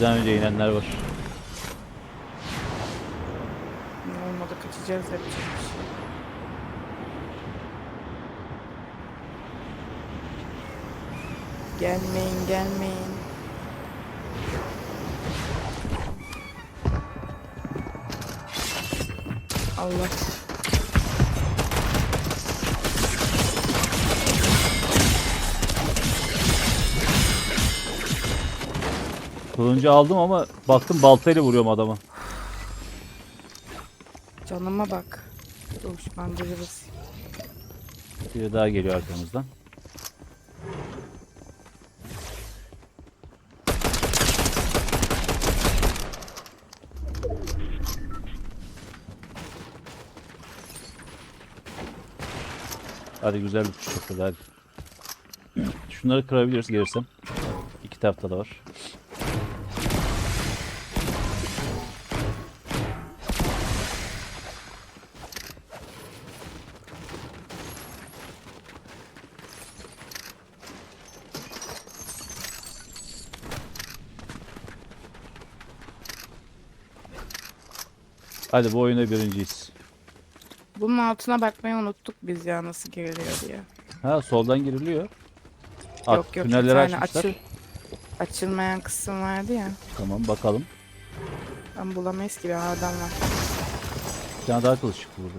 Bizden önce inenler var. Olmadı kaçacağız şey. Gelmeyin gelmeyin. Allah. Kılıncı aldım ama baktım baltayla vuruyorum adama. Canıma bak. Şu bandajı basayım. Biri daha geliyor arkamızdan. Hadi güzel bir çıktı hadi. Şunları kırabiliriz gelirsem. İki tarafta da var. Hadi bu oyunda birinciyiz. Bunun altına bakmayı unuttuk biz ya nasıl giriliyor diye. Ha soldan giriliyor. At, yok yok tünelleri tane açmışlar. açıl açılmayan kısım vardı ya. Tamam bakalım. Ben bulamayız ki bir adam var. Bir tane daha kılıç çıktı burada.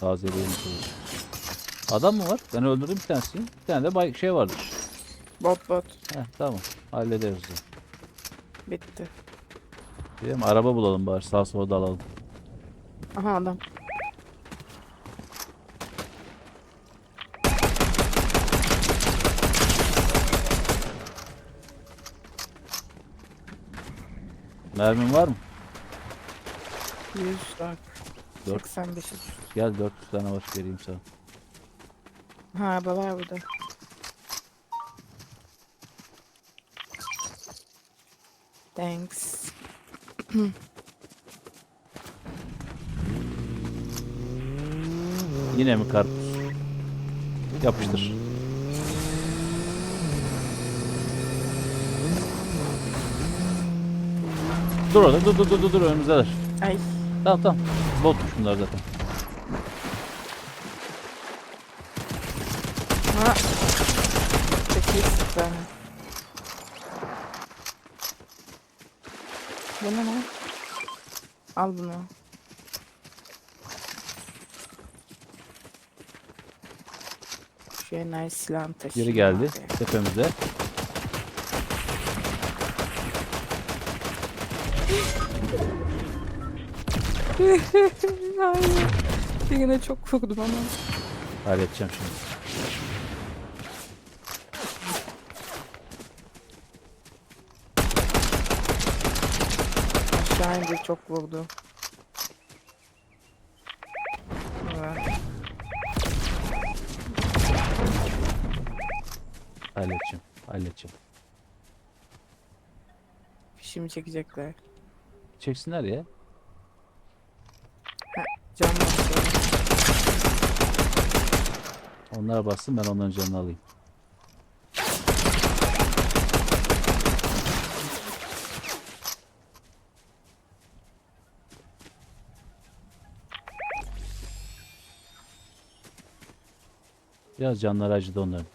Tazeleyin kılıç. Adam mı var? Ben öldürdüm bir tanesini. Bir tane de bay şey vardır. Bot bot. Heh, tamam. Hallederiz. Bitti. Değil mi? Araba bulalım bari. Sağ sola da alalım. Aha adam. Mermin var mı? 100 var. Dört. 85 Gel 400 tane var vereyim sana. Ha araba var burada. Thanks. Yine mi karpuz? Yapıştır. Dur orada dur dur dur dur önümüzdeler. Ay Tamam tamam. Botmuş bunlar zaten. ha. Çok iyi sıktı. Bu ne lan? Al bunu. Şu enayi silahını taşıyayım. Biri geldi abi. tepemizde. Hayır. Birine çok vurdum ama. Halledeceğim şimdi. Aşağı indi çok vurdu. Evet. Halledeceğim. Halledeceğim. Fişimi çekecekler. Çeksinler ya. Can basıyor. Onlar bassın ben onların canını alayım. Biraz canları acıdı onların.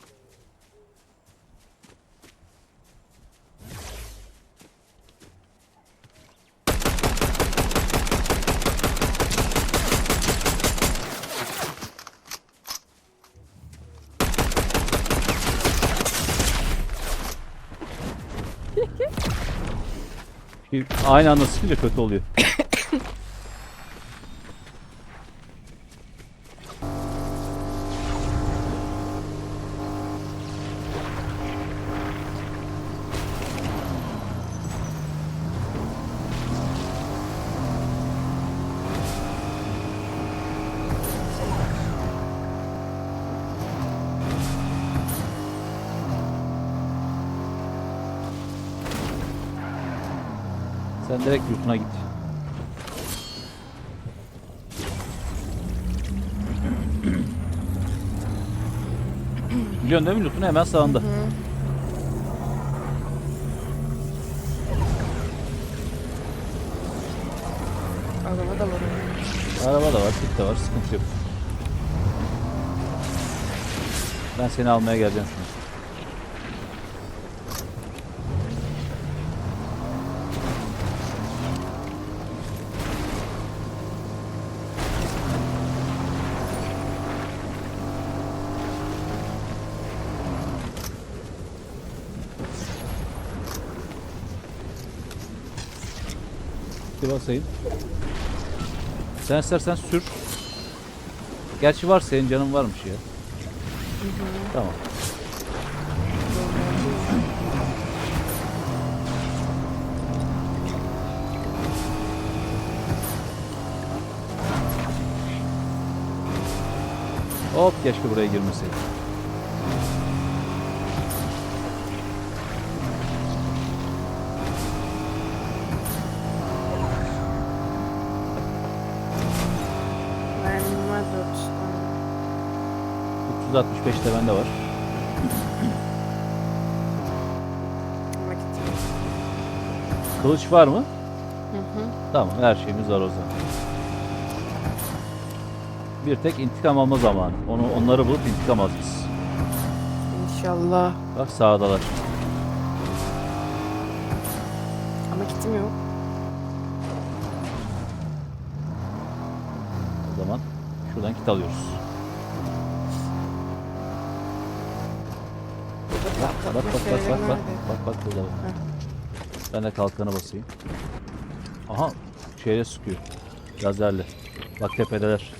Aynı anda sıkınca kötü oluyor. Sen direkt yurtuna git. Biliyorsun değil mi Lutun hemen sağında. Araba da var. Araba da var, kit de var, sıkıntı yok. Ben seni almaya geleceğim şimdi. Bir basayım. Sen istersen sür. Gerçi var senin canın varmış ya. Tamam. Hop keşke buraya girmeseydim. 365 de bende var. Kılıç var mı? Hı hı. Tamam her şeyimiz var o zaman. Bir tek intikam alma zamanı. Onu onları bulup intikam alacağız. İnşallah. Bak sağdalar. Ama kitim yok. O zaman şuradan kit alıyoruz. Bak bak bak bak bak bak bak bak burada bak. Ben de kalkanı basayım. Aha şeye sıkıyor. Lazerle. Bak tepedeler.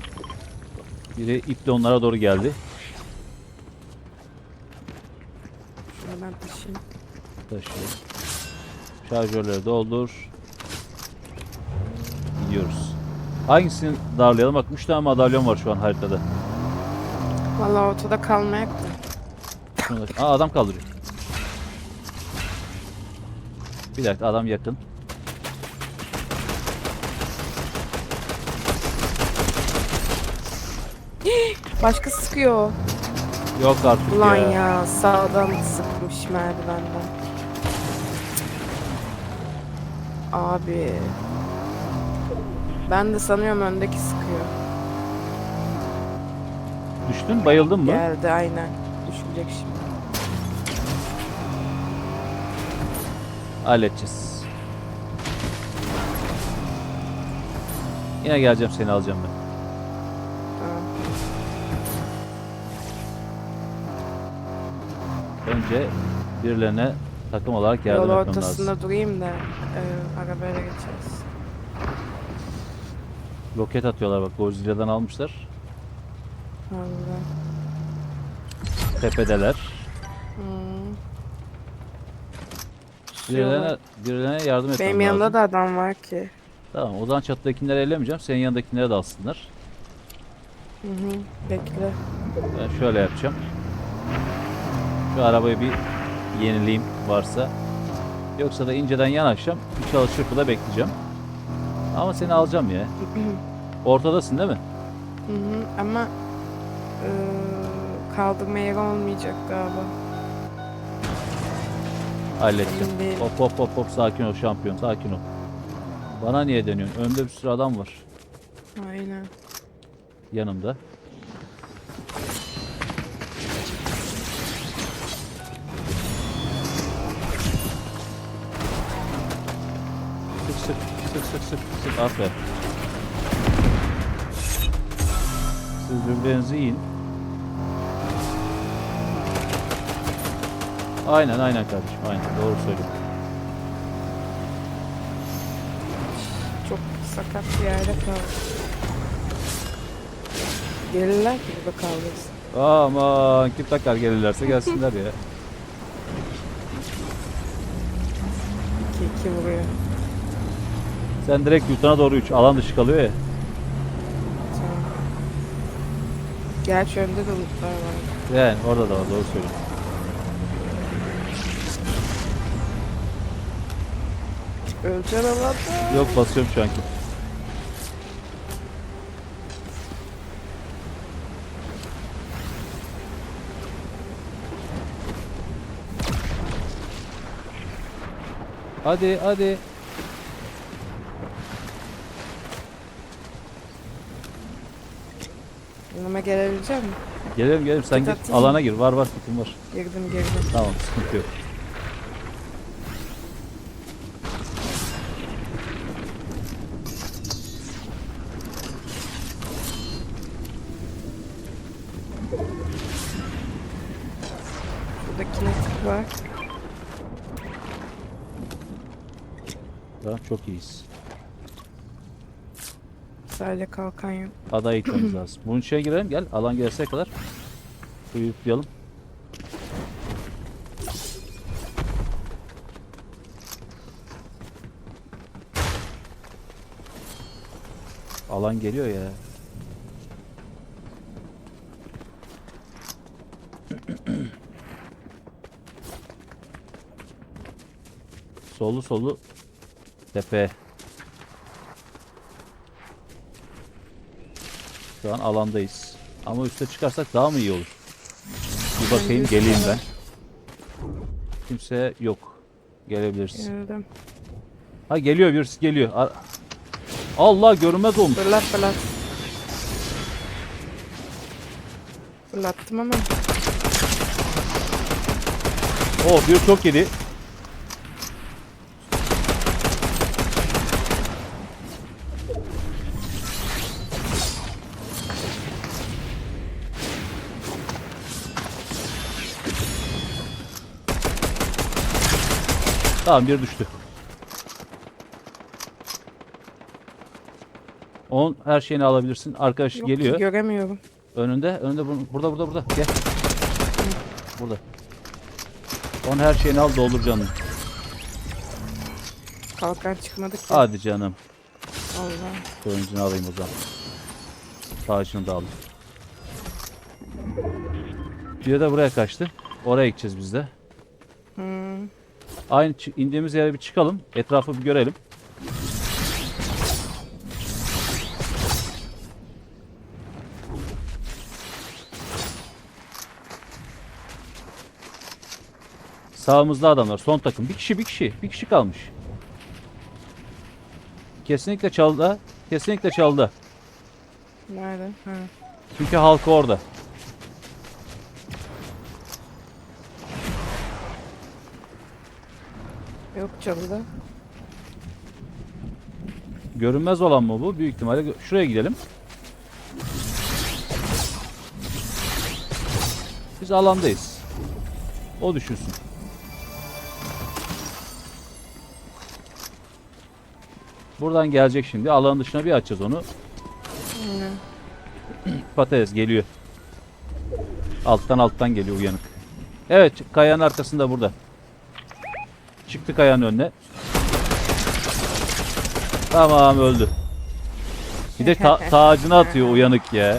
Biri iple onlara doğru geldi. Şunu ben taşıyayım. Taşı. Şarjörleri doldur. Gidiyoruz. Hangisini darlayalım? Bak 3 tane madalyon var şu an haritada. Valla ortada kalmayak da. Şunu da- Aa adam kaldırıyor. Bir dakika adam yakın. Başka sıkıyor. Yok artık Ulan ya. ya. sağdan sıkmış merdivenden. Abi. Ben de sanıyorum öndeki sıkıyor. Düştün bayıldın mı? Geldi aynen. Düşecek şimdi. Halledeceğiz. Yine geleceğim seni alacağım ben. Tamam. Önce birilerine takım olarak yardım Yol etmem ortasında lazım. durayım da e, arabayla geçeriz. Roket atıyorlar bak Godzilla'dan almışlar. Vallahi. Tepedeler. Birilerine, birilerine yardım etmem Benim yanımda da adam var ki. Tamam o zaman çatıdakileri ellemeyeceğim. Senin yanındakileri de alsınlar. Hı hı. Bekle. Ben şöyle yapacağım. Şu arabayı bir yenileyim varsa. Yoksa da inceden yanaşacağım. Bir çalı çırpıda bekleyeceğim. Ama seni alacağım ya. Ortadasın değil mi? Hı hı. Ama e, kaldırma yeri olmayacak galiba. Halledeceğim. Değilim. Hop hop hop hop sakin ol şampiyon sakin ol. Bana niye dönüyorsun? Önde bir sürü adam var Aynen. yanımda. Sık sık sık sık sık sık aferin. Siz birbirinizi yiyin. Aynen aynen kardeşim aynen doğru söylüyorsun. Çok sakat bir yerde kaldı. Gelirler ki burada kalırız. Aman kim takar gelirlerse gelsinler ya. 2-2 vuruyor. Sen direkt yurtuna doğru uç. Alan dışı kalıyor ya. Tamam. Gerçi önde de lootlar var. Yani orada da var doğru söylüyorsun. Ölçen anlattı. Yok basıyorum şu anki. Hadi hadi. Yanıma gelebilecek misin? Gelelim gelelim sen git alana gir. Var var kutum var. Girdim girdim. Tamam sıkıntı yok. Tamam çok iyiyiz. Sadece kalkan yok. Adaya gitmemiz lazım. Bunun içine girelim gel. Alan gelsene kadar. Uyutlayalım. Alan geliyor ya. Solu solu tepe. Şu an alandayız. Ama üste çıkarsak daha mı iyi olur? Bir bakayım geleyim ben. Kimse yok. Gelebilirsin. Geldim. Ha geliyor birisi geliyor. Ar- Allah görünmez olmuş. Fırlat fırlat. Fırlattım ama O bir çok yedi. Tamam bir düştü. On her şeyini alabilirsin. Arkadaş yok geliyor. göremiyorum. Önünde, önünde bu- burada burada burada. Gel. Burada. Onun her şeyini al doldur canım. Kalkan çıkmadı ki. Hadi canım. Allah. Turuncu'nu alayım o zaman. Tacını da alayım. Bir de buraya kaçtı. Oraya gideceğiz biz de. Hmm. Aynı indiğimiz yere bir çıkalım. Etrafı bir görelim. Sağımızda adamlar. Son takım. Bir kişi bir kişi. Bir kişi kalmış. Kesinlikle çaldı. Kesinlikle çaldı. Nerede? Ha. Çünkü halkı orada. Yok çalıda. Görünmez olan mı bu? Büyük ihtimalle. Şuraya gidelim. Biz alandayız. O düşünsün. Buradan gelecek şimdi. Alanın dışına bir açacağız onu. Aynen. Patates geliyor. Alttan alttan geliyor uyanık. Evet kayanın arkasında burada. Çıktı kayanın önüne. Tamam öldü. Bir de ta- tacını atıyor uyanık ya.